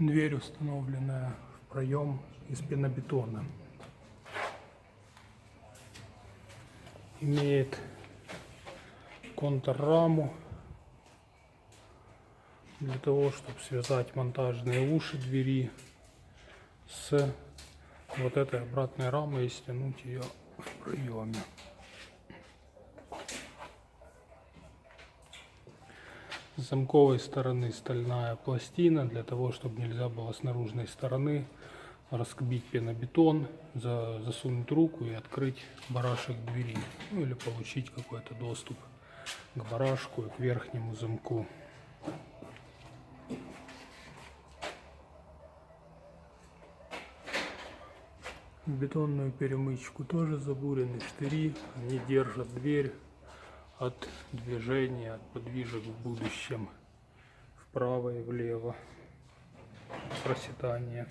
Дверь установленная в проем из пенобетона. Имеет контрраму для того, чтобы связать монтажные уши двери с вот этой обратной рамой и стянуть ее в проеме. Замковой стороны стальная пластина для того, чтобы нельзя было с наружной стороны раскбить пенобетон, за- засунуть руку и открыть барашек двери. Ну или получить какой-то доступ к барашку и к верхнему замку. Бетонную перемычку тоже забурены штыри, они держат дверь от движения, от подвижек в будущем вправо и влево, проседания.